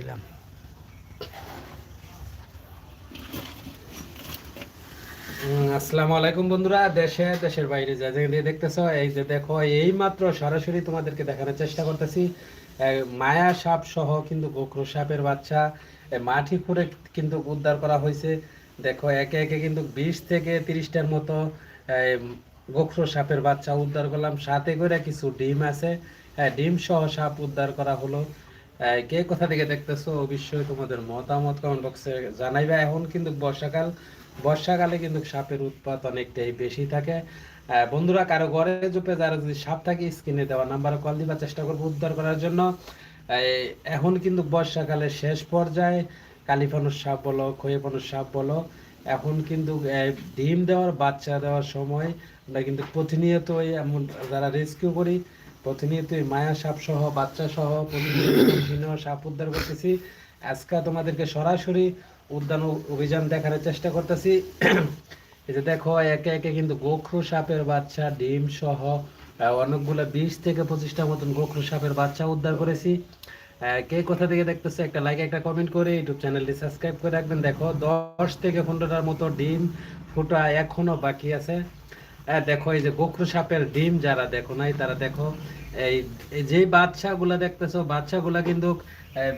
দিলাম। আসসালামু আলাইকুম বন্ধুরা দেশে দেশের বাইরে যা যেখান দেখতেছো এই যে দেখো এই মাত্র সরাসরি তোমাদেরকে দেখানোর চেষ্টা করতেছি মায়া সাপ সহ কিন্তু গোখরো সাপের বাচ্চা মাটি খুঁড়ে কিন্তু উদ্ধার করা হয়েছে। দেখো একে একে কিন্তু বিশ থেকে তিরিশটার মতো গোখরো সাপের বাচ্চা উদ্ধার করলাম। সাথে করে কিছু ডিম আছে হ্যাঁ, ডিম সহ সাপ উদ্ধার করা হলো। কে কোথা থেকে দেখতেছো? অবশ্যই তোমাদের মতামত কমেন্ট বক্সে জানাইবা। এখন কিন্তু বর্ষাকাল। বর্ষাকালে কিন্তু সাপের উৎপাত অনেকটাই বেশি থাকে। বন্ধুরা, কারও ঘরে চুপে যারা যদি সাপ থাকে স্ক্রিনে দেওয়া নাম্বারে কল দিবা চেষ্টা করব উদ্ধার করার জন্য। এখন কিন্তু বর্ষাকালের শেষ পর্যায়ে। কালিফানুর সাপ বলো খয়েফানুর সাপ বলো, এখন কিন্তু ডিম দেওয়ার, বাচ্চা দেওয়ার সময় আমরা কিন্তু প্রতিনিয়ত এমন যারা রেস্কিউ করি প্রতিনিয়তই মায়া সাপ সহ বাচ্চা সহ বিভিন্ন সাপ উদ্ধার করতেছি। আজকে তোমাদেরকে সরাসরি উদ্যান অভিযান দেখানোর চেষ্টা করতেছি। এই যে দেখো, একে একে কিন্তু গোখরু সাপের বাচ্চা, ডিম সহ অনেকগুলো বিশ থেকে পঁচিশটা মতন গোখরু সাপের বাচ্চা উদ্ধার করেছি। কে কোথা থেকে দেখতেছে একটা লাইক একটা কমেন্ট করে ইউটিউব চ্যানেলটি সাবস্ক্রাইব করে রাখবেন। দেখো, দশ থেকে পনেরোটার মতো ডিম ফুটা এখনও বাকি আছে। হ্যাঁ দেখো এই যে গোখরু সাপের ডিম যারা দেখো নাই তারা দেখো এই যে বাচ্চাগুলা দেখতেছো বাচ্চাগুলা কিন্তু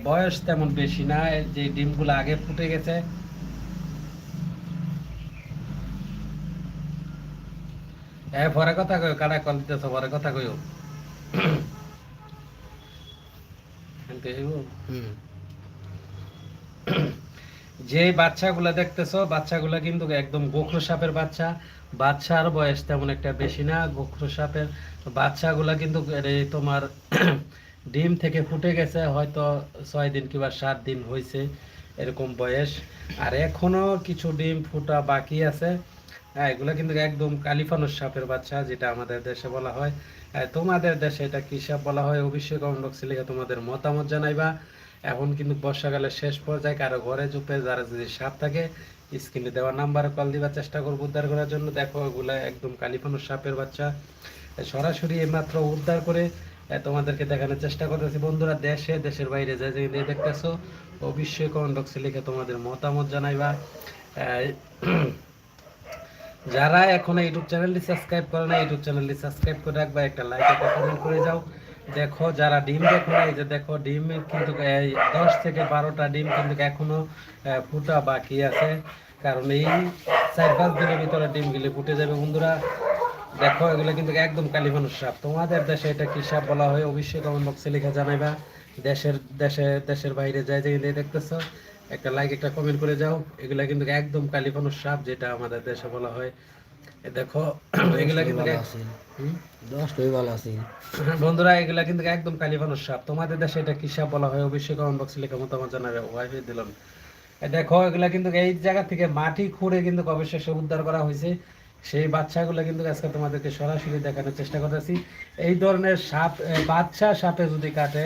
বয়স তেমন বেশি না যে ডিমগুলো আগে ফুটে গেছে। হ্যাঁ পরে কথা কইও কারা কল দিতেছো পরে কথা কইও। যে বাচ্চাগুলা দেখতেছো বাচ্চাগুলা কিন্তু একদম গোখরো সাপের বাচ্চা। বাচ্চার বয়স তেমন একটা বেশি না গোখরো সাপের বাচ্চাগুলা কিন্তু তোমার ডিম থেকে ফুটে গেছে, হয়তো ছয় দিন কিংবা সাত দিন হয়েছে এরকম বয়স। আর এখনও কিছু ডিম ফুটা বাকি আছে। হ্যাঁ এগুলো কিন্তু একদম কালিফানুর সাপের বাচ্চা, যেটা আমাদের দেশে বলা হয়। তোমাদের দেশে এটা কি সাপ বলা হয়? অবশ্যই কমেন্ট বক্সে তোমাদের মতামত জানাইবা। এখন কিন্তু বর্ষাকালের শেষ পর্যায়ে কারও ঘরে চুপে যারা যদি সাপ থাকে স্ক্রিনে দেওয়া নাম্বারে কল দিবার চেষ্টা করব উদ্ধার করার জন্য। দেখো, এগুলা একদম কালিফানুর সাপের বাচ্চা। সরাসরি এইমাত্র উদ্ধার করে তোমাদেরকে দেখানোর চেষ্টা করতেছি। বন্ধুরা, দেশে, দেশের বাইরে যে যে দেখতেছো, অবশ্যই কমেন্ট বক্সে লিখে তোমাদের মতামত জানাইবা। যারা এখন ইউটিউব চ্যানেলটি সাবস্ক্রাইব করে না ইউটিউব চ্যানেলটি সাবস্ক্রাইব করে রাখবা, একটা লাইক একটা কমেন্ট করে যাও। দেখো, যারা ডিম দেখো না, এই যে দেখো, ডিম কিন্তু দশ থেকে বারোটা ডিম কিন্তু এখনও ফুটা বাকি আছে। কারণ এই চার পাঁচ দিনের ভিতরে ডিমগুলি ফুটে যাবে, বন্ধুরা। দেখো, এগুলো কিন্তু একদম কালিমানুষ সাপ। তোমাদের দেশে এটা কি সাপ বলা হয়? অবশ্যই কমেন্ট বক্সে লিখে জানাইবা। দেশের, দেশে, দেশের বাইরে যাই যাই দেখতেছো, একটা লাইক একটা কমেন্ট করে যাও। এগুলা কিন্তু একদম কালিফানুর সাপ, যেটা আমাদের দেশে বলা হয়। দেখো এগুলা কিন্তু ভালো এক- আছে। হুম? দশটাই ভালো আছে। বন্ধুরা এগুলা কিন্তু একদম কালিফানুর সাপ। তোমাদের দেশে এটা কি সাপ বলা হয়? অবশ্যই কমেন্ট বক্সে লিখে মতামত জানাবে। ওয়াইফাই দিলাম। দেখো এগুলা কিন্তু এই জায়গা থেকে মাটি খুঁড়ে কিন্তু অবশেষে উদ্ধার করা হয়েছে। সেই বাচ্চাগুলো কিন্তু আজকে তোমাদেরকে সরাসরি দেখানোর চেষ্টা করতেছি। এই ধরনের সাপ বাচ্চা সাপে যদি কাটে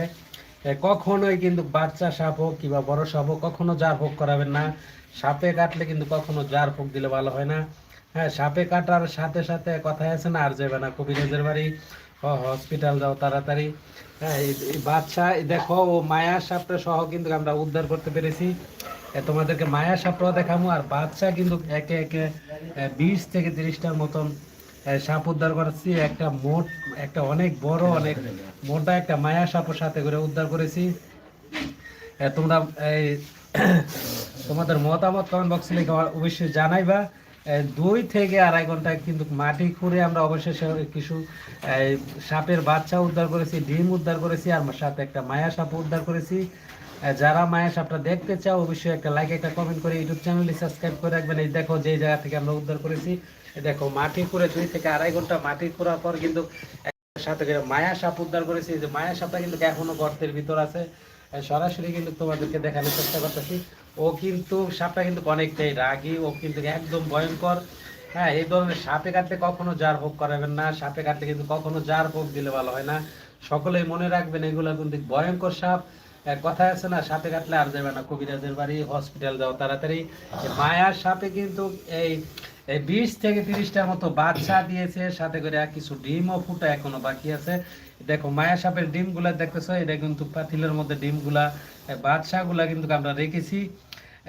কখনোই কিন্তু বাচ্চা সাপ হোক কিংবা বড় সাপ হোক কখনো জার ভোগ করাবেন না। সাপে কাটলে কিন্তু কখনো জার ভোগ দিলে ভালো হয় না। হ্যাঁ সাপে কাটার সাথে সাথে কথায় আছে না, আর যাবে না। কবিরাজের বাড়ি হসপিটাল যাও তাড়াতাড়ি। হ্যাঁ বাচ্চা দেখো, ও মায়া সাপটা সহ কিন্তু আমরা উদ্ধার করতে পেরেছি। তোমাদেরকে মায়া সাপটাও দেখাবো আর বাচ্চা কিন্তু একে একে বিশ থেকে তিরিশটার মতন সাপ উদ্ধার করেছি। একটা মোট, একটা অনেক বড়, অনেক মোটা একটা মায়া সাপের সাথে করে উদ্ধার করেছি। তোমরা, এই, তোমাদের মতামত কমেন্ট বক্সে লিখে অবশ্যই জানাইবা। দুই থেকে আড়াই ঘণ্টা কিন্তু মাটি খুঁড়ে আমরা অবশেষে কিছু সাপের বাচ্চা উদ্ধার করেছি, ডিম উদ্ধার করেছি, আর সাথে একটা মায়া সাপ উদ্ধার করেছি। যারা মায়া সাপটা দেখতে চাও, অবশ্যই একটা লাইক একটা কমেন্ট করে ইউটিউব চ্যানেলটি সাবস্ক্রাইব করে রাখবেন। এই দেখো, যেই জায়গা থেকে আমরা উদ্ধার করেছি দেখো, মাটি খুঁড়ে দুই থেকে আড়াই ঘণ্টা মাটি খোঁড়ার পর কিন্তু সাথে করে মায়া সাপ উদ্ধার করেছি। যে মায়া সাপটা কিন্তু এখনও গর্তের ভিতর আছে। সরাসরি কিন্তু তোমাদেরকে দেখানোর চেষ্টা করতেছি। ও কিন্তু সাপটা কিন্তু অনেকটাই রাগী, ও কিন্তু একদম ভয়ঙ্কর। হ্যাঁ এই ধরনের সাপে কাটতে কখনো যার হোক করাবেন না, সাপে কাটতে কিন্তু কখনো যার হোক দিলে ভালো হয় না। সকলেই মনে রাখবেন, এগুলো কিন্তু ভয়ঙ্কর সাপ। কথা আছে না, সাপে কাটলে আর যাবে না, কবিরাজের বাড়ি হসপিটাল যাও তাড়াতাড়ি। মায়ার সাপে কিন্তু এই এই বিশ থেকে তিরিশটার মতো বাচ্চা দিয়েছে সাথে করে আর কিছু ডিমও ফুটা এখনও বাকি আছে। দেখো মায়া সাপের ডিমগুলা দেখতেছো? এটা কিন্তু পাতিলের মধ্যে ডিমগুলা এই বাচ্চাগুলা কিন্তু আমরা রেখেছি।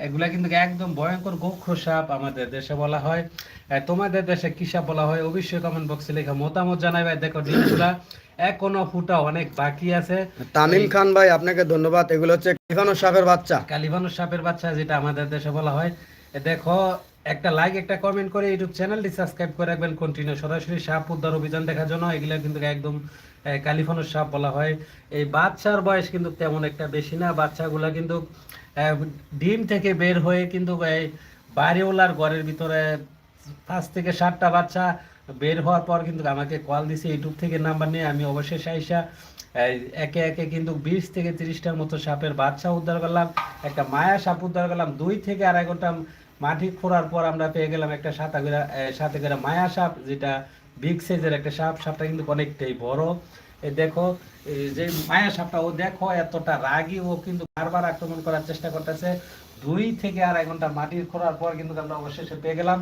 এগুলা কিন্তু একদম ভয়ঙ্কর গোখ্র সাপ আমাদের দেশে বলা হয়। তোমাদের দেশে কি সাপ বলা হয় অবশ্যই কমেন্ট বক্সে লেখা। মতামত জানাবে দেখো ডিমগুলা এখনও ফুটা অনেক বাকি আছে। তামিম খান ভাই আপনাকে ধন্যবাদ। এগুলো হচ্ছে কালিফানো সাপের বাচ্চা। কালীবানুর সাপের বাচ্চা যেটা আমাদের দেশে বলা হয়। দেখো একটা লাইক একটা কমেন্ট করে ইউটিউব চ্যানেলটি সাবস্ক্রাইব করে রাখবেন। কন্টিনিউ সরাসরি সাপ উদ্ধার অভিযান দেখার জন্য। এগুলো কিন্তু একদম কালিফানুর সাপ বলা হয়। এই বাচ্চার বয়স কিন্তু তেমন একটা বেশি না। বাচ্চাগুলা কিন্তু ডিম থেকে বের হয়ে কিন্তু এই বাড়িওয়ালার ঘরের ভিতরে পাঁচ থেকে সাতটা বাচ্চা বের হওয়ার পর কিন্তু আমাকে কল দিছে ইউটিউব থেকে নাম্বার নিয়ে। আমি অবশ্যই সাইসা একে একে কিন্তু বিশ থেকে তিরিশটার মতো সাপের বাচ্চা উদ্ধার করলাম। একটা মায়া সাপ উদ্ধার করলাম। দুই থেকে আড়াই ঘণ্টা মাটি খোঁড়ার পর আমরা পেয়ে গেলাম একটা সাতা করে সাথে মায়া সাপ, যেটা বিগ সাইজের একটা সাপ। সাপটা কিন্তু অনেকটাই বড়। দেখো যে মায়া সাপটা, ও দেখো এতটা রাগী, ও কিন্তু বারবার আক্রমণ করার চেষ্টা করতেছে। দুই থেকে আড়াই ঘণ্টা মাটির খোঁড়ার পর কিন্তু আমরা অবশেষে পেয়ে গেলাম।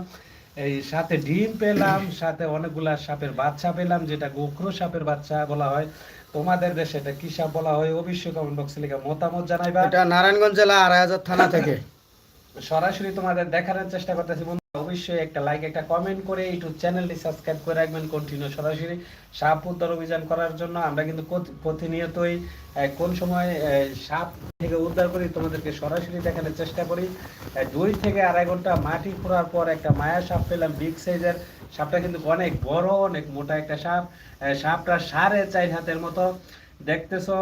এই সাথে ডিম পেলাম, সাথে অনেকগুলা সাপের বাচ্চা পেলাম, যেটা গোখরো সাপের বাচ্চা বলা হয়। তোমাদের দেশে এটা কি সাপ বলা হয়? অবশ্যই কমেন্ট বক্সে লিখে মতামত জানাইবা। এটা নারায়ণগঞ্জ জেলা আড়াই হাজার থানা থেকে। সরাসরি তোমাদের দেখানোর চেষ্টা করতেছি। অবশ্যই একটা লাইক একটা কমেন্ট করে ইউটিউব চ্যানেলটি সাবস্ক্রাইব করে রাখবেন কন্টিনিউ সরাসরি সাপ উদ্ধার অভিযান করার জন্য। আমরা কিন্তু প্রতিনিয়তই কোন সময় সাপ থেকে উদ্ধার করি তোমাদেরকে সরাসরি দেখানোর চেষ্টা করি। দুই থেকে আড়াই ঘণ্টা মাটি খোঁড়ার পর একটা মায়া সাপ পেলাম বিগ সাইজের সাপটা কিন্তু অনেক বড়, অনেক মোটা একটা সাপ। সাপটা সাড়ে চার হাতের মতো। দেখতেছো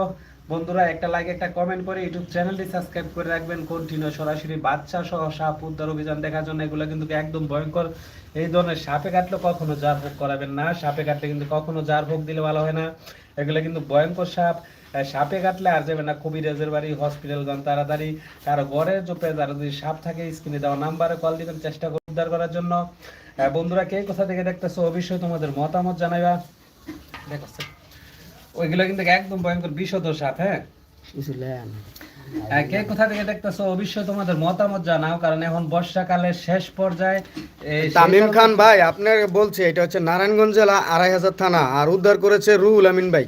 বন্ধুরা, একটা লাইক একটা কমেন্ট করে ইউটিউব চ্যানেলটি সাবস্ক্রাইব করে রাখবেন। কন্টিনিউ সরাসরি বাচ্চা সহ সাপ উদ্ধার অভিযান দেখার জন্য। এগুলো কিন্তু একদম ভয়ঙ্কর। এই ধরনের সাপে কাটলে কখনো জার ভোগ করাবেন না। সাপে কাটলে কিন্তু কখনো জার ভোগ দিলে ভালো হয় না। এগুলো কিন্তু ভয়ঙ্কর সাপ। সাপে কাটলে আর যাবে না। খুবই কবিরাজের বাড়ি হসপিটাল যান তাড়াতাড়ি। কারও ঘরে চোপে, যারা যদি সাপ থাকে স্ক্রিনে দেওয়া নাম্বারে কল দিবেন চেষ্টা করে উদ্ধার করার জন্য। বন্ধুরা, কে কোথা থেকে দেখতেছো অবশ্যই তোমাদের মতামত জানাইবা। দেখো ওইগুলো কিন্তু একদম ভয়ঙ্কর বিষদ সাপ হ্যাঁ? হ্যাঁ, কে কোথা থেকে দেখতেছো? অবশ্যই তোমাদের মতামত জানাও কারণ এখন বর্ষাকালের শেষ পর্যায়ে তামিম খান ভাই আপনার বলছে এটা হচ্ছে নারায়ণগঞ্জ জেলা আড়াই হাজার থানা আর উদ্ধার করেছে রুহুল আমিন ভাই।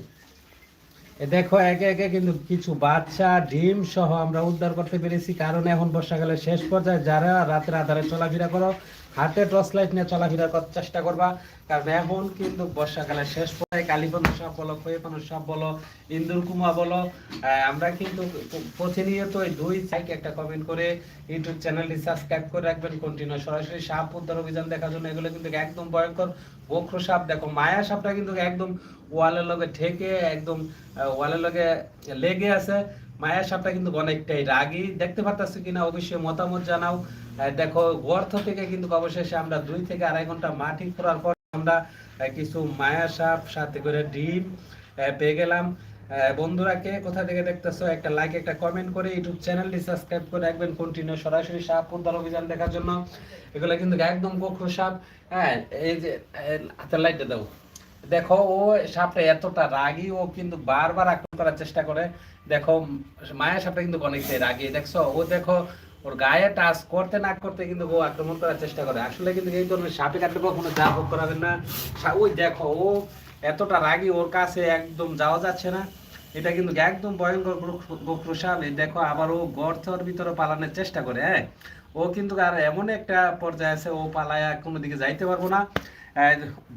দেখো একে একে কিন্তু কিছু বাচ্চা ডিম সহ আমরা উদ্ধার করতে পেরেছি কারণ এখন বর্ষাকালের শেষ পর্যায়ে যারা রাতের আধারে চলাফেরা করো হাতে টর্চ লাইট নিয়ে চলাফেরা করার চেষ্টা করবা, কারণ এখন কিন্তু বর্ষাকালের শেষ পর্যায়ে কালীপন্ন সাপ বলো খয়েপান্ন সাপ বলো, ইন্দুর কুমা বলো আমরা কিন্তু প্রতিনিয়ত এই দুই সাইকে একটা কমেন্ট করে ইউটিউব চ্যানেলটি সাবস্ক্রাইব করে রাখবেন কন্টিনিউ সরাসরি সাপ উদ্ধার অভিযান দেখার জন্য, এগুলো কিন্তু একদম ভয়ঙ্কর, বক্র সাপ দেখো, মায়া সাপটা কিন্তু একদম ওয়ালের লগে ঠেকে, একদম ওয়ালের লগে লেগে আছে মায়া সাপটা কিন্তু অনেকটাই রাগী। দেখতে পারতাছো কিনা অবশ্যই মতামত জানাও। দেখো, গর্ত থেকে কিন্তু অবশেষে আমরা দুই থেকে আড়াই ঘণ্টা মাটি খোঁড়ার পর আমরা কিছু মায়া সাপ, সাথে করে ডিম পেয়ে গেলাম। বন্ধুরা, কে কোথা থেকে দেখতেছো, একটা লাইক একটা কমেন্ট করে ইউটিউব চ্যানেলটি সাবস্ক্রাইব করে রাখবেন। কন্টিনিউ সরাসরি সাপ উদ্ধার অভিযান দেখার জন্য। এগুলো কিন্তু একদম গোখরো সাপ। হ্যাঁ এই যে হাতের লাইটটা দাও। দেখো, ও সাপটা এতটা রাগী, ও কিন্তু বারবার আক্রমণ করার চেষ্টা করে। দেখো, মায়া সাপটা কিন্তু অনেকটাই রাগী, দেখছ? ও দেখো, ওর গায়ে টাচ করতে না করতে কিন্তু ও আক্রমণ করার চেষ্টা করে। আসলে কিন্তু এই ধরনের সাপে কাটলে কখনো যা ভোগ করাবেন না। ওই দেখো, ও এতটা রাগী, ওর কাছে একদম যাওয়া যাচ্ছে না। এটা কিন্তু একদম ভয়ঙ্কর এই দেখো, আবার ও গর্তর ভিতরে পালানোর চেষ্টা করে হ্যাঁ? ও কিন্তু আর এমন একটা পর্যায়ে আছে, ও পালায়া কোনো দিকে যাইতে পারব না।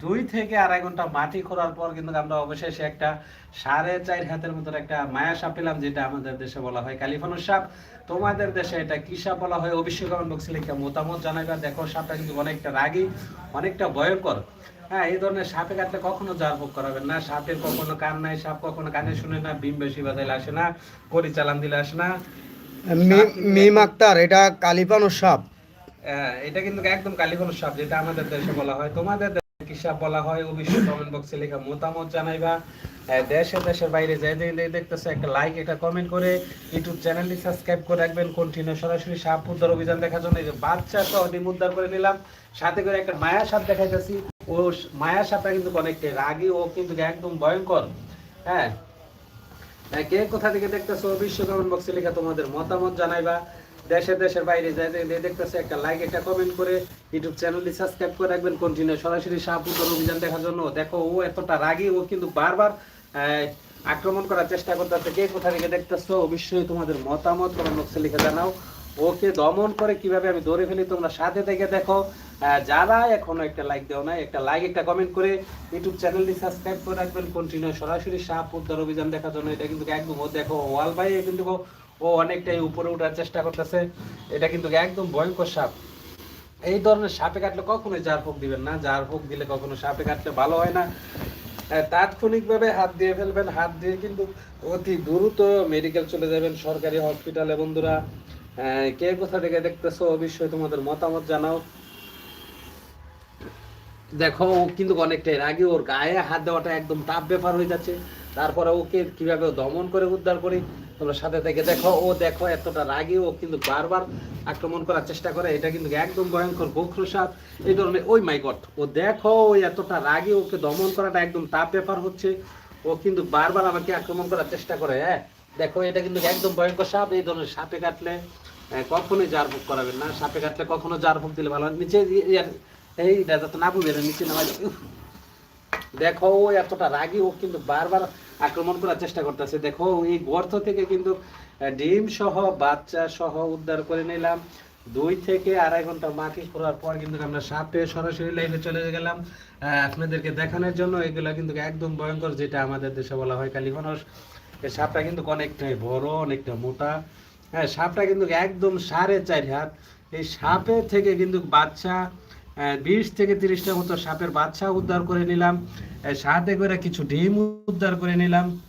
দুই থেকে আড়াই ঘণ্টা মাটি খোঁড়ার পর কিন্তু আমরা অবশেষে একটা সাড়ে চার হাতের মতো একটা মায়া সাপ পেলাম যেটা আমাদের দেশে বলা হয় কালিফানুর সাপ। তোমাদের দেশে এটা কি সাপ বলা হয় অবশ্যই কমেন্ট বক্সে লিখে মতামত জানাইবা। দেখো সাপটা কিন্তু অনেকটা রাগী অনেকটা ভয়ঙ্কর। হ্যাঁ এই ধরনের সাপে কাটলে কখনো জার ভোগ করাবেন না। সাপের কখনো কান নাই সাপ কখনো কানে শুনে না বিম বেশি বাজাইলে আসে না করি চালান দিলে আসে না। মিম আক্তার এটা কালিফানো সাপ। এটা কিন্তু একদম কালীগঞ্জ সাপ যেটা আমাদের দেশে বলা হয়। তোমাদের কি সাপ বলা হয়? কমেন্ট বক্সে লেখা মতামত জানাইবা। দেশে দেশের বাইরে যে যে যে দেখতেছে একটা লাইক একটা কমেন্ট করে ইউটিউব চ্যানেলটি সাবস্ক্রাইব করে রাখবেন। কন্টিনিউ সরাসরি সাপ উদ্ধার অভিযান দেখার জন্য এই যে বাচ্চা ডিম উদ্ধার করে নিলাম। সাথে করে একটা মায়া সাপ দেখাইতেছি। ও মায়া কিন্তু অনেকটাই রাগী ও কিন্তু একদম ভয়ঙ্কর। হ্যাঁ? হ্যাঁ, কে কোথা থেকে দেখতেছো? অবশ্যই কমেন্ট বক্সে লেখা তোমাদের মতামত জানাইবা। দেশে দেশের বাইরে যায় দেখতেছে একটা লাইক একটা কমেন্ট করে ইউটিউব চ্যানেলটি সাবস্ক্রাইব করে রাখবেন। কন্টিনিউ সরাসরি শাহপুর অভিযান দেখার জন্য। দেখো, ও এতটা রাগী, ও কিন্তু বারবার আক্রমণ করার চেষ্টা করতেছে। কে কোথা থেকে দেখতেছো? অবশ্যই তোমাদের মতামত কমেন্ট বক্সে লিখে জানাও। ওকে দমন করে কীভাবে আমি ধরে ফেলি, তোমরা সাথে থেকে দেখো। যারা এখনও একটা লাইক দেও না একটা লাইক একটা কমেন্ট করে ইউটিউব চ্যানেলটি সাবস্ক্রাইব করে রাখবেন। কন্টিনিউ সরাসরি শাহপুর অভিযান দেখার জন্য। এটা কিন্তু একদম দেখো, ওয়াল ভাই কিন্তু ও- অনেকটাই উপরে ওঠার চেষ্টা করতেছে। এটা কিন্তু একদম ভয়ঙ্কর সাপ। এই ধরনের সাপে কাটলে কখনোই জার ফুক দিবেন না জার ফুক দিলে কখনো সাপে কাটলে ভালো হয় না। তাৎক্ষণিকভাবে হাত দিয়ে ফেলবেন, হাত দিয়ে কিন্তু অতি দ্রুত মেডিকেল চলে যাবেন, সরকারি হসপিটালে বন্ধুরা। কে কোথা থেকে দেখতেছো, অবশ্যই তোমাদের মতামত জানাও। দেখো, ও কিন্তু অনেকটাই রাগে, ওর গায়ে হাত দেওয়াটা একদম টাফ ব্যাপার হয়ে যাচ্ছে। তারপরে ওকে কীভাবে দমন করে উদ্ধার করি তোমরা সাথে থেকে দেখো, ও দেখো এতটা রাগি, ও কিন্তু বারবার আক্রমণ করার চেষ্টা করে। এটা কিন্তু একদম ভয়ঙ্কর গোখরু সাপ এই ধরনের, ওই মাই গড ও দেখো ওই এতটা রাগি, ওকে দমন করাটা একদম টাফ ব্যাপার হচ্ছে। ও কিন্তু বারবার আমাকে আক্রমণ করার চেষ্টা করে হ্যাঁ? দেখো, এটা কিন্তু একদম ভয়ঙ্কর সাপ, এই ধরনের সাপে কাটলে কখনোই জার ভোগ করাবেন না। সাপে কাটলে কখনো জার ভোগ দিলে ভালো। নিচে এই যাতে না বুঝবে নিচে নামাজ দেখো, ও এতটা রাগী, ও কিন্তু বারবার আক্রমণ করার চেষ্টা করতেছে। দেখো, এই গর্ত থেকে কিন্তু ডিম সহ বাচ্চা সহ উদ্ধার করে নিলাম। দুই থেকে আড়াই ঘণ্টা মাটি করার পর কিন্তু আমরা সাপে সরাসরি লাইভে চলে গেলাম। আপনাদেরকে দেখানোর জন্য এগুলা কিন্তু একদম ভয়ঙ্কর, যেটা আমাদের দেশে বলা হয় কালীমানস এই সাপটা কিন্তু অনেকটাই বড়, অনেকটা মোটা। হ্যাঁ সাপটা কিন্তু একদম সাড়ে চার হাত। এই সাপের থেকে কিন্তু বাচ্চা বিশ থেকে তিরিশটা মতো সাপের বাচ্চা উদ্ধার করে নিলাম। সাথে করে কিছু ডিম উদ্ধার করে নিলাম।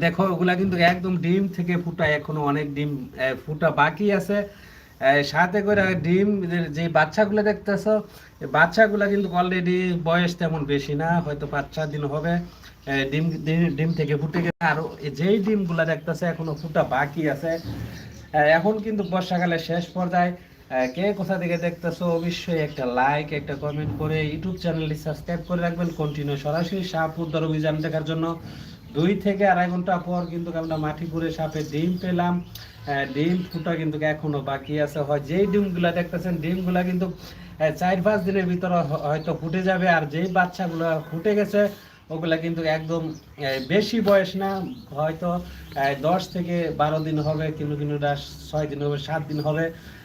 দেখো, ওগুলা কিন্তু একদম ডিম থেকে ফুটা, এখনও অনেক ডিম ফুটা বাকি আছে। সাথে করে ডিম, যে- বাচ্চাগুলো দেখতেছো বাচ্চাগুলা কিন্তু অলরেডি বয়স তেমন বেশি না, হয়তো পাঁচ চার দিন হবে। ডিম, ডিম- থেকে ফুটে গেছে। আর যেই ডিমগুলা দেখতেছে, এখনও ফুটা বাকি আছে। এখন কিন্তু বর্ষাকালের শেষ পর্যায়ে। কে কোথা থেকে দেখতেছো? অবশ্যই একটা লাইক একটা কমেন্ট করে ইউটিউব চ্যানেলটি সাবস্ক্রাইব করে রাখবেন। কন্টিনিউ সরাসরি সাপ উদ্ধার অভিযান দেখার জন্য। দুই থেকে আড়াই ঘণ্টা পর কিন্তু আমরা মাটি করে সাপে ডিম পেলাম। ডিম ফুটা কিন্তু এখনও বাকি আছে। হয় যেই ডিমগুলা দেখতেছেন, ডিমগুলা কিন্তু চার পাঁচ দিনের ভিতরে হয়তো ফুটে যাবে। আর যেই বাচ্চাগুলো ফুটে গেছে, ওগুলা কিন্তু একদম বেশি বয়স না, হয়তো দশ থেকে বারো দিন হবে কিন্তু কিন্তু ছয় দিন হবে, সাত দিন হবে।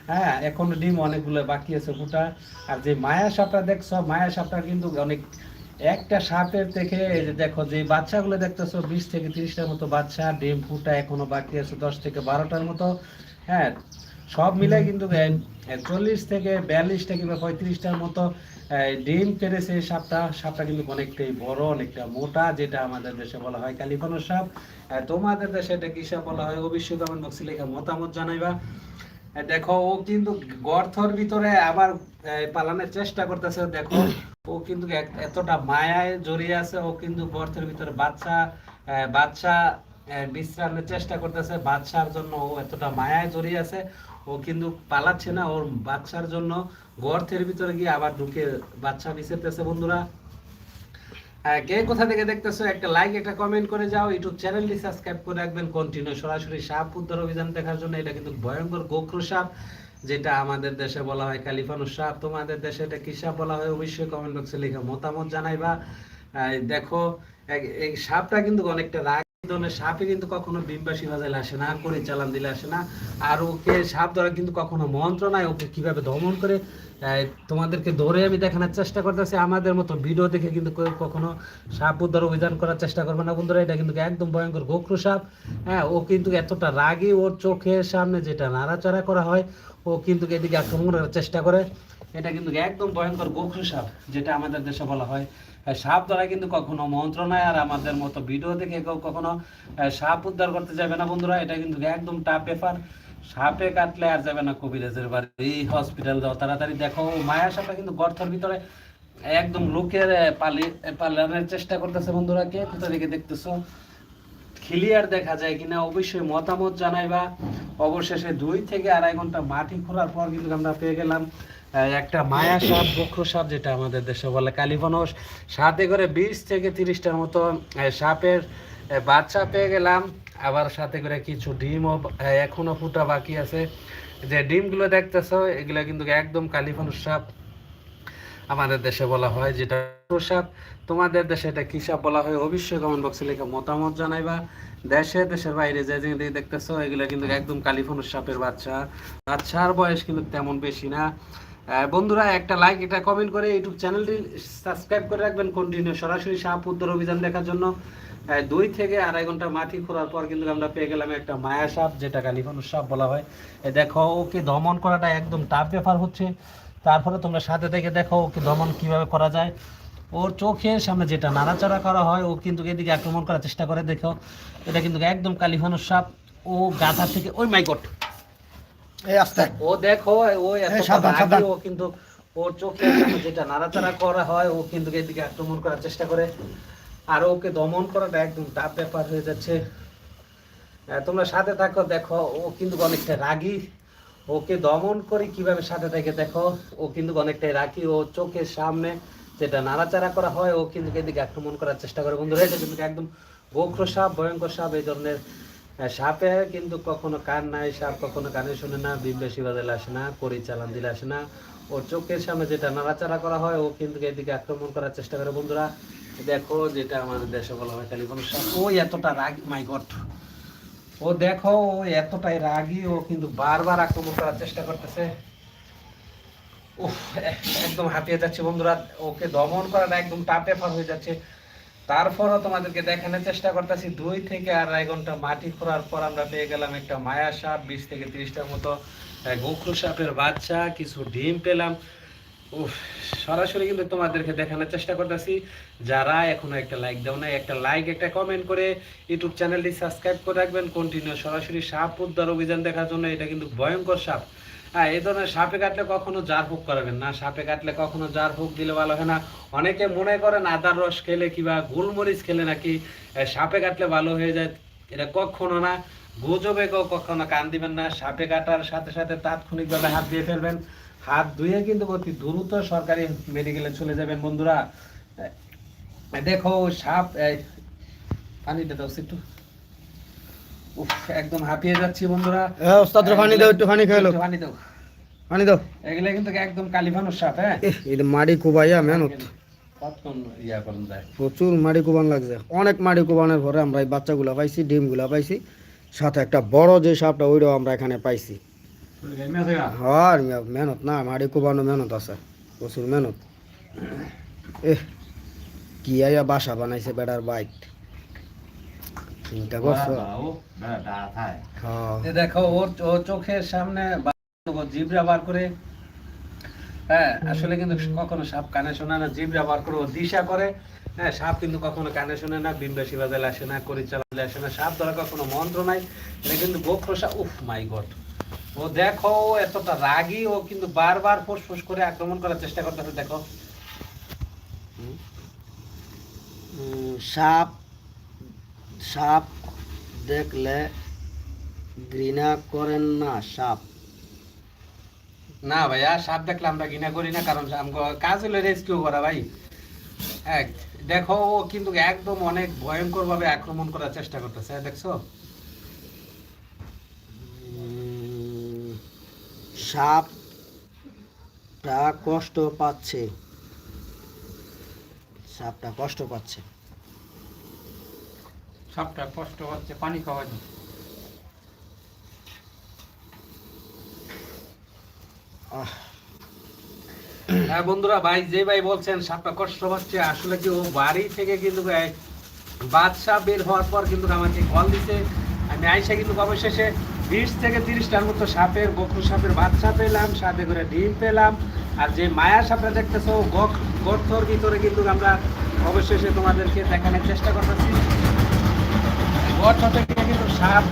হ্যাঁ এখনও ডিম অনেকগুলো বাকি আছে ফুটা আর যে মায়া সাপটা দেখছ মায়া সাপটা কিন্তু অনেক একটা সাপের থেকে দেখো যে বাচ্চাগুলো দেখতেছো বিশ থেকে তিরিশটার মতো বাচ্চা ডিম ফুটা এখনও বাকি আছে দশ থেকে বারোটার মতো। হ্যাঁ সব মিলে কিন্তু চল্লিশ থেকে বিয়াল্লিশটা কিংবা পঁয়ত্রিশটার মতো ডিম পেরেছে এই সাপটা। সাপটা কিন্তু অনেকটাই বড় অনেকটা মোটা যেটা আমাদের দেশে বলা হয় কালিফানো সাপ। তোমাদের দেশে এটা কি সাপ বলা হয়? অবশ্যই কমেন্ট বক্সে লেখা মতামত জানাইবা। দেখো, ও কিন্তু গর্থর ভিতরে আবার পালানোর চেষ্টা করতেছে। দেখো, ও কিন্তু এতটা মায়ায় জড়িয়ে আছে, ও কিন্তু গর্থের ভিতরে বাচ্চা বাচ্চা বিশ্রামের চেষ্টা করতেছে। বাচ্চার জন্য ও এতটা মায়ায় জড়িয়ে আছে, ও কিন্তু পালাচ্ছে না। ওর বাচ্চার জন্য গর্থের ভিতরে গিয়ে আবার ঢুকে বাচ্চা বিছেতেছে বন্ধুরা। কে কোথা থেকে দেখতেছো? একটা লাইক একটা কমেন্ট করে যাও। ইউটিউব চ্যানেলটি সাবস্ক্রাইব করে রাখবেন। কন্টিনিউ সরাসরি সাপ উদ্ধার অভিযান দেখার জন্য। এটা কিন্তু ভয়ঙ্কর গোখরু সাপ, যেটা আমাদের দেশে বলা হয় কালিফানু সাপ। তোমাদের দেশে এটা কি সাপ বলা হয়? অবশ্যই কমেন্ট বক্সে লিখে মতামত জানাইবা। দেখো এই সাপটা কিন্তু অনেকটা রাগ ধরনের সাপে কিন্তু কখনো ডিমবাসী বাজাইলে আসে না করে চালান দিলে আসে না। আর ওকে সাপ ধরা কিন্তু কখনো মন্ত্র নাই, ওকে কীভাবে দমন করে তোমাদেরকে ধরে আমি দেখানোর চেষ্টা করতেছি। আমাদের মতো ভিডিও দেখে কিন্তু কখনো সাপ উদ্ধার অভিযান করার চেষ্টা করবে না। বন্ধুরা, এটা কিন্তু একদম ভয়ঙ্কর গোখরু সাপ। হ্যাঁ ও কিন্তু এতটা রাগী, ওর চোখের সামনে যেটা নাড়াচাড়া করা হয়, ও কিন্তু এদিকে আক্রমণ করার চেষ্টা করে। এটা কিন্তু একদম ভয়ঙ্কর গোখরু সাপ, যেটা আমাদের দেশে বলা হয় সাপ ধরা কিন্তু কখনো মন্ত্র নয়, আর আমাদের মতো ভিডিও দেখে কেউ কখনো সাপ উদ্ধার করতে যাবে না বন্ধুরা, এটা কিন্তু একদম টাফ ব্যাপার। সাপে কাটলে আর যাবে না কবিরাজের বাড়ি। এই হসপিটাল যাও, তাড়াতাড়ি দেখো। মায়া সাপটা কিন্তু গর্তের ভিতরে একদম লোকের পালি পালানোর চেষ্টা করতেছে বন্ধুরা। কে কোথা থেকে দেখতেছো? ক্লিয়ার দেখা যায় কিনা? অবশ্যই মতামত জানাইবা। অবশেষে দুই থেকে আড়াই ঘণ্টা মাটি খোঁড়ার পর কিন্তু আমরা পেয়ে গেলাম। একটা মায়া সাপ বক্র সাপ যেটা আমাদের দেশে বলে কালীফনস সাথে করে বিশ থেকে তিরিশটার মতো সাপের বাচ্চা পেয়ে গেলাম। আবার সাথে করে কিছু ডিমও আহ, এখনও ফুটা বাকি আছে। যে ডিমগুলো দেখতেছো এগুলো কিন্তু একদম কালিফানুর সাপ। আমাদের দেশে বলা হয় যেটা সাপ। তোমাদের দেশে এটা কি সাপ বলা হয় অবশ্যই কমেন্ট বক্সে লিখে মতামত জানাইবা। দেশে দেশের বাইরে যে যেগুলো দেখতেছো এগুলো কিন্তু একদম কালিফানুর সাপের বাচ্চা। বাচ্চার বয়স কিন্তু তেমন বেশি না। বন্ধুরা, একটা লাইক এটা কমেন্ট করে ইউটিউব চ্যানেলটি সাবস্ক্রাইব করে রাখবেন। কন্টিনিউ সরাসরি সাপ উদ্ধার অভিযান দেখার জন্য। দুই থেকে আড়াই ঘণ্টা মাটি খোঁড়ার পর কিন্তু আমরা পেয়ে গেলাম একটা মায়া সাপ যেটা কালিফানুর সাপ বলা হয়। দেখো, ওকে দমন করাটা একদম টাফ ব্যাপার হচ্ছে। তারপরে তোমরা সাথে থেকে দেখো ওকে দমন কীভাবে করা যায়। ওর চোখের সামনে যেটা নাড়াচাড়া করা হয়, ও কিন্তু এদিকে আক্রমণ করার চেষ্টা করে, দেখো। এটা কিন্তু একদম কালিফানুর সাপ। ও গাধা থেকে ওই মাইকট এই আস্তে। ও দেখো ও এত রাগী, ও কিন্তু ওর চোখের যেটা নাড়াচাড়া করা হয় ও কিন্তু এদিকে আক্রমণ করার চেষ্টা করে। আর ওকে দমন করাটা একদম টাফ ব্যাপার হয়ে যাচ্ছে। তোমরা সাথে থাকো দেখো ও কিন্তু অনেকটা রাগী। ওকে দমন করে কীভাবে সাথে থেকে দেখো ও কিন্তু অনেকটাই রাগী। ও চোখের সামনে যেটা নাড়াচাড়া করা হয় ও কিন্তু এদিকে আক্রমণ করার চেষ্টা করে। বন্ধুরা এটা কিন্তু একদম গোখ্র সাপ ভয়ঙ্কর সাপ এই ধরনের সাপে কিন্তু কখনো কান নাই, সাপ কখনো কানে শুনে না বিবেশি বাজালে আসে না করি চালান দিলে আসে না। ওর চোখের সামনে যেটা নাড়াচাড়া করা হয়, ও কিন্তু এদিকে আক্রমণ করার চেষ্টা করে। বন্ধুরা, দেখো যেটা আমাদের দেশে বলা হয় কালীপন সাপ ও এতটা রাগ মাই গড ও দেখো, ও এতটাই রাগী, ও কিন্তু বারবার আক্রমণ করার চেষ্টা করতেছে। উফ একদম হাঁপিয়ে যাচ্ছে বন্ধুরা। ওকে দমন করাটা একদম টাপ ব্যাপার হয়ে যাচ্ছে। তারপরও তোমাদেরকে দেখানোর চেষ্টা করতেছি, দুই থেকে আড়াই ঘণ্টা মাটি খোঁড়ার পর আমরা পেয়ে গেলাম একটা মায়া সাপ, বিশ থেকে তিরিশটার মতো গোখরু সাপের বাচ্চা, কিছু ডিম পেলাম। উফ, সরাসরি কিন্তু তোমাদেরকে দেখানোর চেষ্টা করতেছি। যারা এখনও একটা লাইক দাও না একটা লাইক একটা কমেন্ট করে ইউটিউব চ্যানেলটি সাবস্ক্রাইব করে রাখবেন। কন্টিনিউ সরাসরি সাপ উদ্ধার অভিযান দেখার জন্য, এটা কিন্তু ভয়ঙ্কর সাপ। হ্যাঁ এই ধরনের সাপে কাটলে কখনো জার হোক করাবেন না। সাপে কাটলে কখনো জার হোক দিলে ভালো হয় না। অনেকে মনে করেন আদার রস খেলে কিংবা গোলমরিচ খেলে নাকি সাপে কাটলে ভালো হয়ে যায়। এটা কখনো না। গুজবে কেউ কখনো কান দিবেন না। সাপে কাটার সাথে সাথে তাৎক্ষণিকভাবে হাত দিয়ে ফেলবেন। হাত ধুয়ে কিন্তু অতি দ্রুত সরকারি মেডিকেলে চলে যাবেন বন্ধুরা। দেখো সাপ পানিটা দাও, একটু উফ একদম হাঁপিয়ে যাচ্ছি বন্ধুরা। এ, ওস্তাদ পানি দাও, একটু পানি নাও। পানি দাও। পানি দাও। এগুলা কিন্তু একদম কালিফানুর সাপ হ্যাঁ? এই মাড়ি কুবাইয়া মেহনত। প্রচুর মাড়ি কুবান লাগছে। অনেক মাড়ি কুবানোর পরে আমরা এই বাচ্চাগুলা পাইছি ডিমগুলা পাইছি। সাথে একটা বড় যে সাপটা ওইটাও আমরা এখানে পাইছি। আর মেহনত না মাড়ি কুবানো মেহনত আছে। প্রচুর মেহনত। এহ কি আইয়া বাসা বানাইছে বেড়ার বাইক। চিন্তা করছ হ্যাঁ। দেখো ওর চোখের সামনে জিব্রা বার করে। হ্যাঁ আসলে কিন্তু কখনো সাপ কানে শোনে না জিব্রা বার করে ও দিশা করে। হ্যাঁ সাপ কিন্তু কখনো কানে শোনে না বিম্বাসী বাজালে আসে না আসে না। সাপ ধরা কখনো মন্ত্র নাই এটা কিন্তু গোখ্র উফ মাই গড। ও দেখো ও এতটা রাগী ও কিন্তু বারবার ফোস ফোস করে আক্রমণ করার চেষ্টা করতেছে দেখো। সাপ সাপ দেখলে ঘৃণা করেন না সাপ। না ভাইয়া সাপ দেখলে আমরা ঘৃণা করি না কারণ কাজ হলো রেস্কিউ করা ভাই। এক দেখো ও কিন্তু একদম অনেক ভয়ঙ্কর ভাবে আক্রমণ করার চেষ্টা করতেছে দেখছ? সাপটা কষ্ট পাচ্ছে। সাপটা কষ্ট পাচ্ছে। সাপটা কষ্ট হচ্ছে পানি খাওয়া যায়। হ্যাঁ বন্ধুরা ভাই যে ভাই বলছেন সাপটা কষ্ট হচ্ছে আসলে কি ও বাড়ি থেকে কিন্তু বাদশা বের হওয়ার পর কিন্তু আমাকে কল দিছে। আমি আইসা কিন্তু অবশেষে বিশ থেকে তিরিশটার মতো সাপের বকরু সাপের বাচ্চা পেলাম সাথে করে ডিম পেলাম। আর যে মায়া সাপটা দেখতেছো গক গর্তর ভিতরে কিন্তু আমরা অবশেষে তোমাদেরকে দেখানোর চেষ্টা করতেছি। কিন্তু সাপ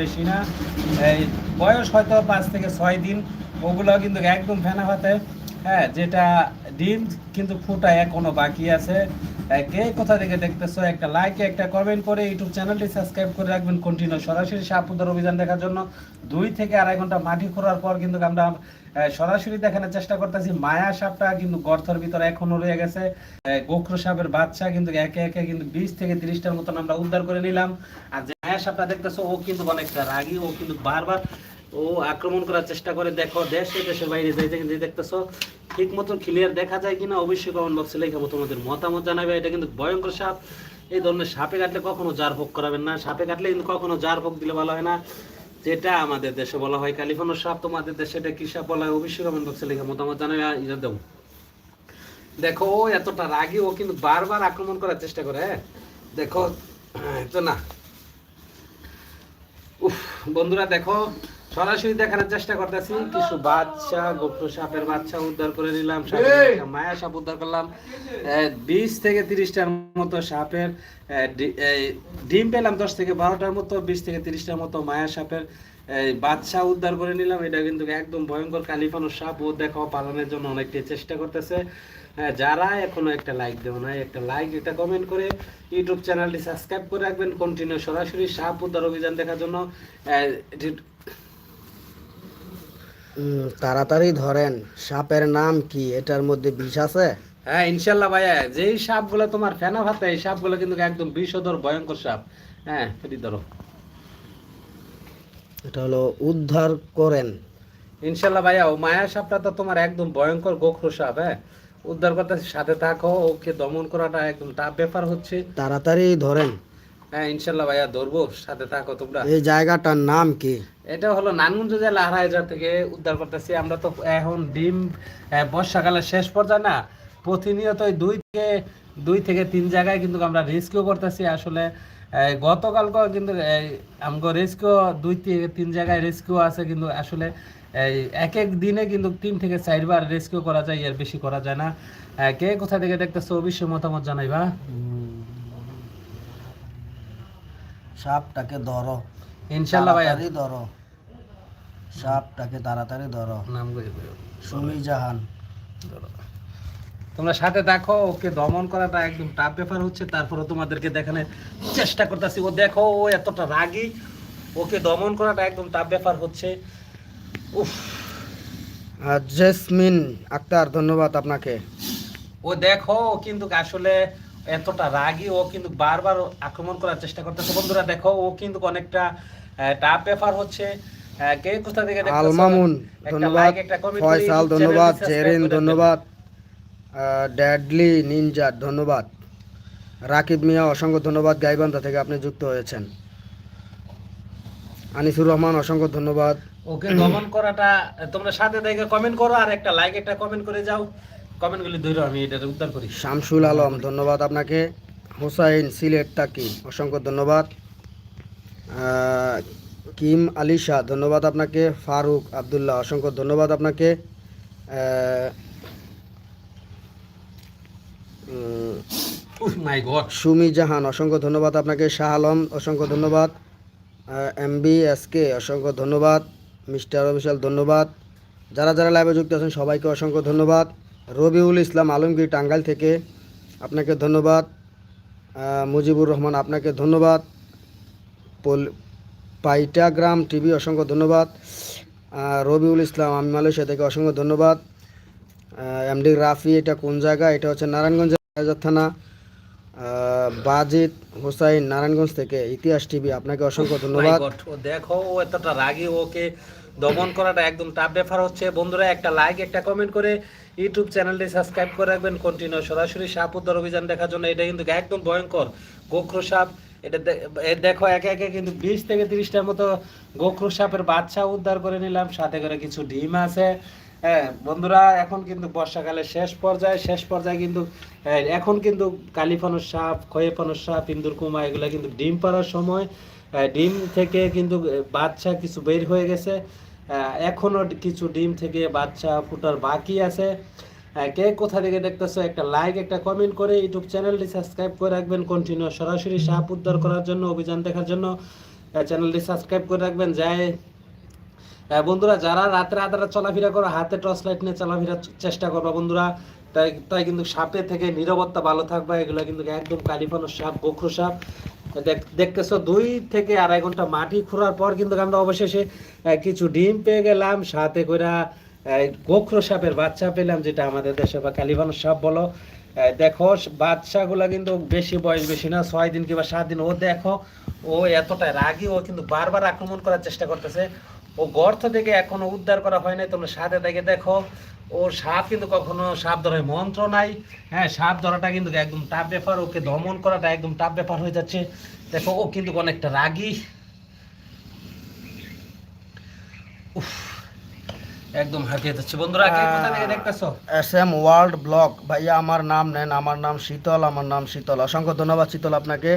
বেশি না। বয়স হয়তো পাঁচ থেকে ছয় দিন একদম ফেনা হ্যাঁ যেটা ডিম কিন্তু ফুটা এখনও বাকি আছে। কে কোথা থেকে দেখতেছো? একটা লাইক একটা কমেন্ট করে ইউটিউব চ্যানেলটি সাবস্ক্রাইব করে রাখবেন। কন্টিনিউ সরাসরি সাপুদার অভিযান দেখার জন্য। দুই থেকে আড়াই ঘণ্টা মাটি খোঁড়ার পর কিন্তু আমরা সরাসরি দেখানোর চেষ্টা করতেছি। মায়া সাপটা কিন্তু গর্তের ভিতরে এখনও রয়ে গেছে। গোখরো সাপের বাচ্চা কিন্তু একে একে কিন্তু বিশ থেকে তিরিশটার মতন আমরা উদ্ধার করে নিলাম। আর যে মায়া সাপটা দেখতেছো, ও কিন্তু অনেকটা রাগী, ও কিন্তু বারবার ও আক্রমণ করার চেষ্টা করে। দেখো, দেশে, দেশের বাইরে যাইতে কিন্তু দেখতেছো, ঠিক মতো ক্লিয়ার দেখা যায় কিনা অবশ্যই কমেন্ট বক্সে লেখাবো তোমাদের মতামত জানাবে। এটা কিন্তু ভয়ঙ্কর সাপ। এই ধরনের সাপে কাটলে কখনো জার ভোগ করাবেন না। সাপে কাটলে কিন্তু কখনো জার ভোগ দিলে ভালো হয় না। যেটা আমাদের দেশে বলা হয় কালিফোর্নিয়ার সাপ, তোমাদের দেশে এটা কি সাপ বলা হয়? অবশ্যই কমেন্ট বক্সে লেখা মতামত জানাবে আর দেব। দেখো, ও এতটা রাগি, ও কিন্তু বারবার আক্রমণ করার চেষ্টা করে হ্যাঁ? দেখো তো না। উফ, বন্ধুরা, দেখো সরাসরি দেখানোর চেষ্টা করতেছি। কিছু বাচ্চা গোপ্র সাপের বাচ্চা উদ্ধার করে নিলাম মায়া সাপ উদ্ধার করলাম। বিশ থেকে তিরিশটার মতো সাপের ডিম পেলাম দশ থেকে বারোটার মতো বিশ থেকে তিরিশটার মতো মায়া সাপের বাচ্চা উদ্ধার করে নিলাম। এটা কিন্তু একদম ভয়ঙ্কর কালিফানো সাপ। ও দেখো পালনের জন্য অনেকটাই চেষ্টা করতেছে। যারা এখনও একটা লাইক দেও না একটা লাইক একটা কমেন্ট করে ইউটিউব চ্যানেলটি সাবস্ক্রাইব করে রাখবেন। কন্টিনিউ সরাসরি সাপ উদ্ধার অভিযান দেখার জন্য। তাড়াতাড়ি ধরেন সাপের নাম কি? এটার মধ্যে বিষ আছে? হ্যাঁ ইনশাল্লাহ ভাইয়া যেই সাপগুলো তোমার ফেনা ভাতে এই সাপগুলো কিন্তু একদম বিষধর ভয়ঙ্কর সাপ। হ্যাঁ এটি ধরো। এটা হলো উদ্ধার করেন। ইনশাল্লাহ ভাইয়া ও মায়া সাপটা তো তোমার একদম ভয়ঙ্কর গোখরো সাপ হ্যাঁ? উদ্ধার করতে সাথে থাকো ওকে দমন করাটা একদম টাফ ব্যাপার হচ্ছে তাড়াতাড়ি ধরেন। হ্যাঁ ইনশাল্লাহ ভাইয়া ধরবো সাথে থাকো তোমরা। এই জায়গাটার নাম কি? এটা হলো নানগঞ্জ জেলা আড়াইহাজার থেকে উদ্ধার করতেছি। আমরা তো এখন ডিম বর্ষাকালের শেষ পর্যায়ে না প্রতিনিয়ত দুই থেকে দুই থেকে তিন জায়গায় কিন্তু আমরা রেস্কিউ করতেছি। আসলে গতকালকেও কিন্তু আমগো রেস্কিউ দুই থেকে তিন জায়গায় রেস্কিউ আছে কিন্তু আসলে এক এক দিনে কিন্তু তিন থেকে চারবার রেস্কিউ করা যায় এর বেশি করা যায় না। কে কোথা থেকে দেখতেছো? অবশ্যই মতামত জানাইবা। সাপটাকে ধরো। ইনশাল্লাহ ভাইয়া। তাড়াতাড়ি ধরো। সাপটাকে তাড়াতাড়ি ধরো। নাম করে। সুমি জাহান। তোমরা সাথে দেখো ওকে দমন করাটা একদম টাফ ব্যাপার হচ্ছে। তারপরে তোমাদেরকে দেখানোর চেষ্টা করতেছি। ও দেখো ও এতটা রাগী। ওকে দমন করাটা একদম টাফ ব্যাপার হচ্ছে। উফ। আর জেসমিন আক্তার ধন্যবাদ আপনাকে। ও দেখো কিন্তু আসলে এতটা রাগী ও কিন্তু বারবার আক্রমণ করার চেষ্টা করতেছে। বন্ধুরা দেখো ও কিন্তু অনেকটা টাফ ব্যাপার হচ্ছে। কে কোথা থেকে দেখতেছো? আলমামুন ধন্যবাদ। ফয়সাল ধন্যবাদ। জেরিন ধন্যবাদ। ড্যাডলি নিনজার ধন্যবাদ। রাকিব মিয়া অসংখ্য ধন্যবাদ। গাইবান্ধা থেকে আপনি যুক্ত হয়েছেন। আনিসুর রহমান অসংখ্য ধন্যবাদ। ওকে দমন করাটা তোমরা সাথে দেখে কমেন্ট করো আর একটা লাইক একটা কমেন্ট করে যাও। কমেন্টগুলি ধরো আমি এটা উদ্ধার করি। শামসুল আলম ধন্যবাদ আপনাকে। হোসাইন সিলেট তাকি অসংখ্য ধন্যবাদ। কিম আলিশা ধন্যবাদ আপনাকে। ফারুক আবদুল্লাহ অসংখ্য ধন্যবাদ আপনাকে। সুমি জাহান অসংখ্য ধন্যবাদ আপনাকে। শাহ আলম অসংখ্য ধন্যবাদ। এম বি এস কে অসংখ্য ধন্যবাদ। মিস্টার অফিসাল ধন্যবাদ। যারা যারা লাইভে যুক্ত আছেন সবাইকে অসংখ্য ধন্যবাদ। রবিউল ইসলাম আলমগীর টাঙ্গাইল থেকে আপনাকে ধন্যবাদ। মুজিবুর রহমান আপনাকে ধন্যবাদ। পাইটাগ্রাম টিভি অসংখ্য ধন্যবাদ। রবিউল ইসলাম আমি মালয়েশিয়া থেকে অসংখ্য ধন্যবাদ। এমডি রাফি, এটা কোন জায়গা? এটা হচ্ছে নারায়ণগঞ্জ থানা। বাজিদ হোসাইন নারায়ণগঞ্জ থেকে ইতিহাস টিভি আপনাকে অসংখ্য ধন্যবাদ। দেখো, ও এতটা রাগী, ওকে দমন করাটা একদম টাফ ব্যাপার হচ্ছে। বন্ধুরা, একটা লাইক একটা কমেন্ট করে ইউটিউব চ্যানেলটি সাবস্ক্রাইব করে রাখবেন। কন্টিনিউ সরাসরি সাপ উদ্ধার অভিযান দেখার জন্য এটা কিন্তু একদম ভয়ঙ্কর। গোখরো সাপ, এটা দেখো, একে একে কিন্তু বিশ থেকে তিরিশটার মতো গোখরো সাপের বাচ্চা উদ্ধার করে নিলাম। সাথে করে কিছু ডিম আছে। হ্যাঁ বন্ধুরা, এখন কিন্তু বর্ষাকালের শেষ পর্যায়ে। শেষ পর্যায়ে কিন্তু এখন কিন্তু কালিফানোর সাপ খয়েফানোর সাপ, ইন্দুর কুমা, এগুলো কিন্তু ডিম পাড়ার সময় ডিম থেকে কিন্তু বাচ্চা কিছু বের হয়ে গেছে। আহ, এখনও কিছু ডিম থেকে বাচ্চা ফুটার বাকি আছে। কে কোথা থেকে দেখতেছো একটা লাইক একটা কমেন্ট করে ইউটিউব চ্যানেলটি সাবস্ক্রাইব করে রাখবেন। কন্টিনিউ সরাসরি সাপ উদ্ধার করার জন্য অভিযান দেখার জন্য চ্যানেলটি সাবস্ক্রাইব করে রাখবেন। যায় বন্ধুরা যারা রাতে রাতে চলাফেরা করো হাতে টর্চ লাইট নিয়ে চলাফেরার চেষ্টা করবা বন্ধুরা। তাই তাই কিন্তু সাপের থেকে নিরাপত্তা ভালো থাকবে। এগুলো কিন্তু একদম কালিফানো সাপ গোখরো সাপ দেখতেছো, দুই থেকে আড়াই ঘণ্টা মাটি খোঁড়ার পর কিন্তু আমরা অবশেষে কিছু ডিম পেয়ে গেলাম। সাথে করে গোখরো সাপের বাচ্চা পেলাম, যেটা আমাদের দেশে বা কালিফানো সাপ বলো। দেখো, বাচ্চাগুলা কিন্তু বেশি বয়স বেশি না, ছয় দিন কিংবা সাত দিন। ও দেখো, ও এতটা রাগী, ও কিন্তু বারবার আক্রমণ করার চেষ্টা করতেছে। ও গর্ত থেকে এখনও উদ্ধার করা হয় নাই, তোমরা সাথে থেকে দেখো। ও সাপ কিন্তু কখনো সাপ ধরার মন্ত্র নাই। হ্যাঁ সাপ ধরাটা কিন্তু একদম টাপ ব্যাপার। ওকে দমন করাটা একদম টাপ ব্যাপার হয়ে যাচ্ছে। দেখো ও কিন্তু অনেকটা রাগী। উফ, একদম হাঁপিয়ে যাচ্ছে। বন্ধুরা কে কোথা থেকে দেখতেছো? S M world blog. ভাইয়া আমার নাম নেন। আমার নাম শীতল আমার নাম শীতল। অসংখ্য ধন্যবাদ শীতল আপনাকে।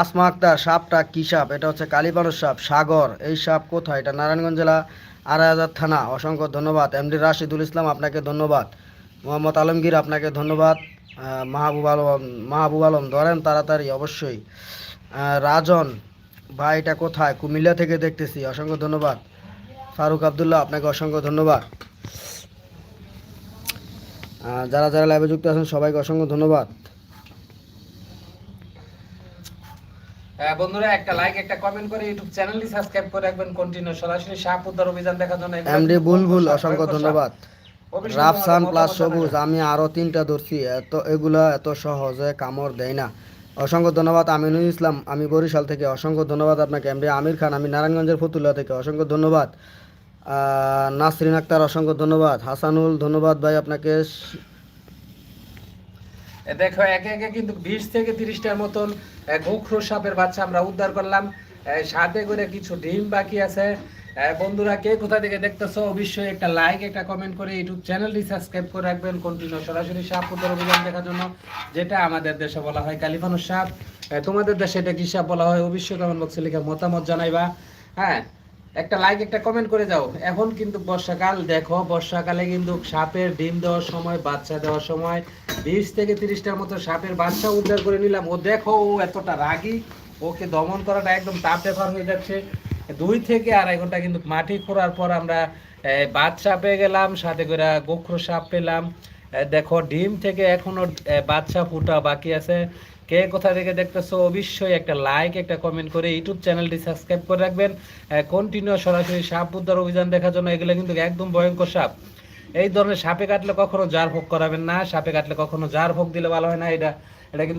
আসমা আক্তার সাপটা কি সাপ? এটা হচ্ছে কালীপাড়ুর সাপ সাগর। এই সাপ কোথায়? এটা নারায়ণগঞ্জ জেলা আড়াইহাজার থানা। অসংখ্য ধন্যবাদ। এমডি রাশিদুল ইসলাম, আপনাকে ধন্যবাদ। মোহাম্মদ আলমগীর, আপনাকে ধন্যবাদ। মাহবুব আলম মাহবুব আলম, ধরেন তাড়াতাড়ি, অবশ্যই। রাজন ভাই এটা কোথায়? কুমিল্লা থেকে দেখতেছি। অসংখ্য ধন্যবাদ। ফারুক আবদুল্লাহ, আপনাকে অসংখ্য ধন্যবাদ। যারা যারা লাইভে যুক্ত আছেন, সবাইকে অসংখ্য ধন্যবাদ। বন্ধুরা একটা লাইক একটা কমেন্ট করে ইউটিউব চ্যানেলটি সাবস্ক্রাইব করে রাখবেন কন্টিনিউ সরাসরি সাপ উদ্ধার অভিযান দেখার জন্য এমডি বুলবুল অসংখ্য ধন্যবাদ। রাফসান প্লাস সবুজ আমি আরও তিনটা ধরছি এত এগুলা এত সহজে কামড় দেয় না। অসংখ্য ধন্যবাদ আমিনুল ইসলাম আমি বরিশাল থেকে অসংখ্য ধন্যবাদ আপনাকে এমডি আমির খান আমি নারায়ণগঞ্জের ফতুল্লা থেকে অসংখ্য ধন্যবাদ। নাসরিন আক্তার অসংখ্য ধন্যবাদ। হাসানুল ধন্যবাদ ভাই আপনাকে দেখো, একে একে কিন্তু বিশ থেকে তিরিশটার মতন গোখরো সাপের বাচ্চা আমরা উদ্ধার করলাম। সাথে করে কিছু ডিম বাকি আছে। বন্ধুরা, কে কোথা থেকে দেখতেছো, অবশ্যই একটা লাইক একটা কমেন্ট করে ইউটিউব চ্যানেলটি সাবস্ক্রাইব করে রাখবেন। কন্টিনিউ সরাসরি সাপ উদ্ধার অভিযান দেখার জন্য, যেটা আমাদের দেশে বলা হয় কালিফানুর সাপ। তোমাদের দেশে এটা কি সাপ বলা হয়, অবশ্যই কমেন্ট বক্সে লিখে মতামত জানাইবা। হ্যাঁ একটা লাইক একটা কমেন্ট করে যাও। এখন কিন্তু বর্ষাকাল দেখো বর্ষাকালে কিন্তু সাপের ডিম দেওয়ার সময় বাচ্চা দেওয়ার সময় বিশ থেকে তিরিশটার মতো সাপের বাচ্চা উদ্ধার করে নিলাম। ও দেখো ও এতটা রাগী ওকে দমন করাটা একদম তাপ ব্যাপার হয়ে যাচ্ছে। দুই থেকে আড়াই ঘণ্টা কিন্তু মাটি খোঁড়ার পর আমরা বাচ্চা পেয়ে গেলাম সাথে করে গোখরো সাপ পেলাম। দেখো ডিম থেকে এখনও এ, বাচ্চা ফুটা বাকি আছে। কে কোথা থেকে দেখতেছো অবশ্যই একটা লাইক একটা কমেন্ট করে ইউটিউব চ্যানেলটি সাবস্ক্রাইব করে রাখবেন। কন্টিনিউ সরাসরি সাপ উদ্ধার অভিযান দেখার জন্য এগুলো কিন্তু একদম ভয়ঙ্কর সাপ। এই ধরনের সাপে কাটলে কখনো জার ভোগ করাবেন না, সাপে কাটলে কখনো জার ভোগ দিলে ভালো হয় না, এটা এটা কিন্তু